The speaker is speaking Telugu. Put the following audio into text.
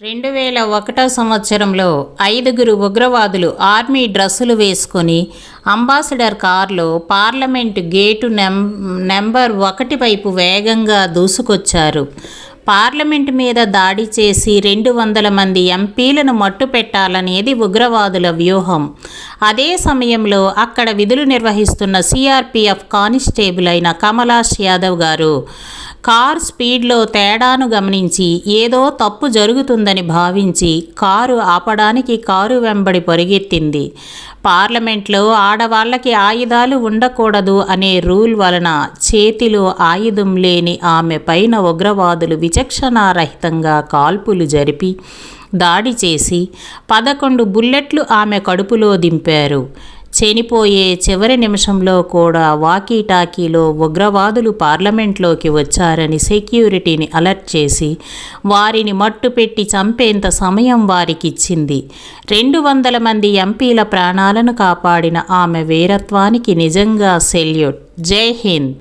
రెండు వేల ఒకటో సంవత్సరంలో ఐదుగురు ఉగ్రవాదులు ఆర్మీ డ్రెస్సులు వేసుకొని అంబాసిడర్ కారులో పార్లమెంటు గేటు నెం నెంబర్ ఒకటి వైపు వేగంగా దూసుకొచ్చారు. పార్లమెంటు మీద దాడి చేసి రెండు వందల మంది ఎంపీలను మట్టుపెట్టాలనేది ఉగ్రవాదుల వ్యూహం. అదే సమయంలో అక్కడ విధులు నిర్వహిస్తున్న సిఆర్పిఎఫ్ కానిస్టేబుల్ అయిన కమలాష్ యాదవ్ గారు కార్ స్పీడ్లో తేడాను గమనించి ఏదో తప్పు జరుగుతుందని భావించి కారు ఆపడానికి కారు వెంబడి పరిగెత్తింది. పార్లమెంట్లో ఆడవాళ్ళకి ఆయుధాలు ఉండకూడదు అనే రూల్ వలన చేతిలో ఆయుధం లేని ఆమె పైన ఉగ్రవాదులు విచక్షణారహితంగా కాల్పులు జరిపి దాడి చేసి పదకొండు బుల్లెట్లు ఆమె కడుపులో దింపారు. చనిపోయే చివరి నిమిషంలో కూడా వాకీటాకీలో ఉగ్రవాదులు పార్లమెంట్లోకి వచ్చారని సెక్యూరిటీని అలర్ట్ చేసి వారిని మట్టుపెట్టి చంపేంత సమయం వారికిచ్చింది. రెండు వందల మంది ఎంపీల ప్రాణాలను కాపాడిన ఆమె వీరత్వానికి నిజంగా సెల్యూట్. జై హింద్.